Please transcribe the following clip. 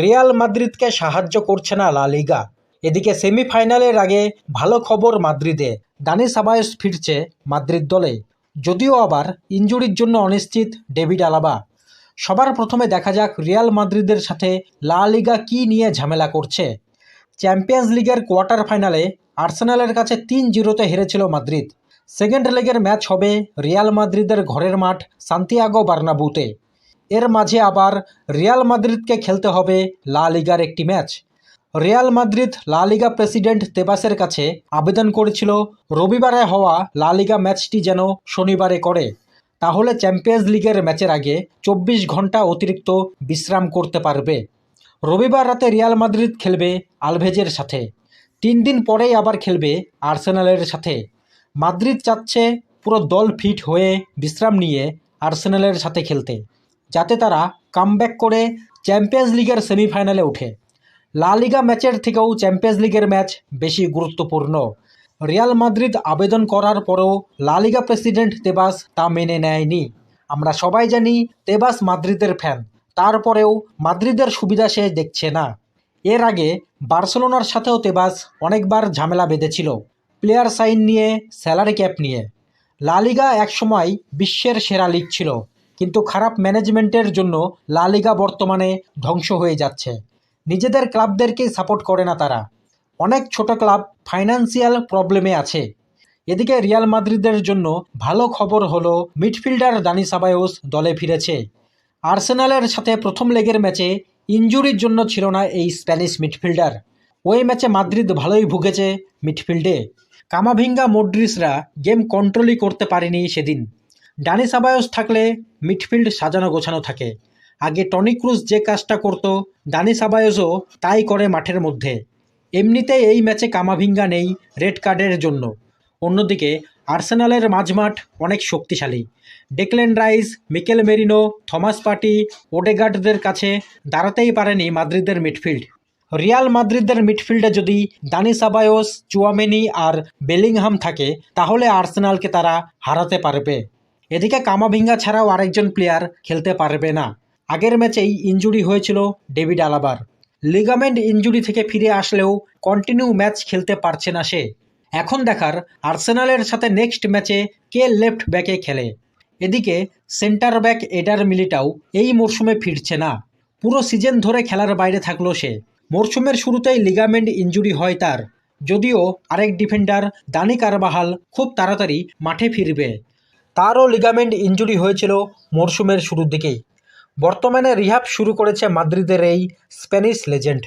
Real মাদ্রিদকে সাহায্য করছে না লা লিগা। এদিকে সেমিফাইনালের আগে ভালো খবর মাদ্রিদে। দানি সাবায়স ফিরছে মাদ্রিদ দলে। যদিও আবার ইনজুরির জন্য অনিশ্চিত ডেভিড আলাবা। সবার প্রথমে দেখা যাক রিয়াল মাদ্রিদের সাথে লা লিগা কী নিয়ে ঝামেলা করছে। চ্যাম্পিয়ন্স লিগের কোয়ার্টার ফাইনালে আর্সেনালের কাছে তিন জিরোতে হেরেছিল মাদ্রিদ। সেকেন্ড লেগের ম্যাচ হবে রিয়াল মাদ্রিদের ঘরের মাঠ সান্তিয়াগো বার্নাবুতে। এর মাঝে আবার রিয়াল মাদ্রিদকে খেলতে হবে লা লিগার একটি ম্যাচ। রিয়াল মাদ্রিদ লা লিগা প্রেসিডেন্ট তেবাসের কাছে আবেদন করেছিল, রবিবারে হওয়া লা লিগা ম্যাচটি যেন শনিবারে করে। তাহলে চ্যাম্পিয়ন্স লিগের ম্যাচের আগে চব্বিশ ঘণ্টা অতিরিক্ত বিশ্রাম করতে পারবে। রবিবার রাতে রিয়াল মাদ্রিদ খেলবে আলভেজের সাথে। তিন দিন পরেই আবার খেলবে আর্সেনালের সাথে। মাদ্রিদ চাচ্ছে পুরো দল ফিট হয়ে বিশ্রাম নিয়ে আর্সেনালের সাথে খেলতে। যাতে তারা কামব্যাক করে চ্যাম্পিয়ন্স লিগের সেমিফাইনালে ওঠে। লা লিগা ম্যাচের থেকেও চ্যাম্পিয়ন্স লিগের ম্যাচ বেশি গুরুত্বপূর্ণ। রিয়াল মাদ্রিদ আবেদন করার পরেও লা লিগা প্রেসিডেন্ট তেবাস তা মেনে নেয়নি। আমরা সবাই জানি তেবাস মাদ্রিদের ফ্যান তারপরেও মাদ্রিদের সুবিধা সে দেখছে না। এর আগে বার্সেলোনার সাথেও তেবাস অনেকবার ঝামেলা বেঁধেছিল প্লেয়ার সাইন নিয়ে স্যালারি ক্যাপ নিয়ে। লা লিগা একসময় বিশ্বের সেরা লিগ ছিল। কিন্তু খারাপ ম্যানেজমেন্টের জন্য লা লিগা বর্তমানে ধ্বংস হয়ে যাচ্ছে। নিজেদের ক্লাবদেরকেই সাপোর্ট করে না তারা। অনেক ছোট ক্লাব ফাইন্যান্সিয়াল প্রবলেমে আছে। এদিকে রিয়াল মাদ্রিদের জন্য ভালো খবর হলো, মিডফিল্ডার দানি সাবায়োস দলে ফিরেছে। আর্সেনালের সাথে প্রথম লেগের ম্যাচে ইনজুরির জন্য ছিল না এই স্প্যানিশ মিডফিল্ডার। ওই ম্যাচে মাদ্রিদ ভালোই ভুগেছে মিডফিল্ডে। কামাভিঙ্গা মোড্রিসরা গেম কন্ট্রোলই করতে পারেনি সেদিন। ডানি সাবায়স থাকলে মিডফিল্ড সাজানো গোছানো থাকে। আগে টনি ক্রুজ যে কাজটা করত দানি সাবায়সও তাই করে মাঠের মধ্যে। এমনিতে এই ম্যাচে কামাভিঙ্গা নেই রেড কার্ডের জন্য। অন্যদিকে আর্সেনালের মাঝমাঠ অনেক শক্তিশালী। Declan Rice, Mikel Merino, Thomas Partey, ওডেগার্ডদের কাছে দাঁড়াতেই পারেনি মাদ্রিদের মিডফিল্ড। রিয়াল মাদ্রিদের মিডফিল্ডে যদি দানি সাবায়োস চুয়ামেনি আর বেলিংহাম থাকে, তাহলে আর্সেনালকে তারা হারাতে পারবে। এদিকে কামাভিঙ্গা ছাড়াও আরেকজন প্লেয়ার খেলতে পারবে না। আগের ম্যাচেই ইনজুরি হয়েছিল ডেভিড আলাবার। লিগামেন্ট ইনজুরি থেকে ফিরে আসলেও কন্টিনিউ ম্যাচ খেলতে পারছে না সে। এখন দেখার আর্সেনালের সাথে নেক্সট ম্যাচে কে লেফট ব্যাকে খেলে। এদিকে সেন্টার ব্যাক এডার মিলিটাও এই মরশুমে ফিরছে না। পুরো সিজন ধরে খেলার বাইরে থাকল সে। মরশুমের শুরুতেই লিগামেন্ট ইনজুরি হয় তার। যদিও আরেক ডিফেন্ডার দানি কারবাহাল খুব তাড়াতাড়ি মাঠে ফিরবে। তারও লিগামেন্ট ইঞ্জুরি হয়েছিল মরশুমের শুরুর দিকেই। বর্তমানে রিহাব শুরু করেছে মাদ্রিদের এই স্প্যানিশ লেজেন্ড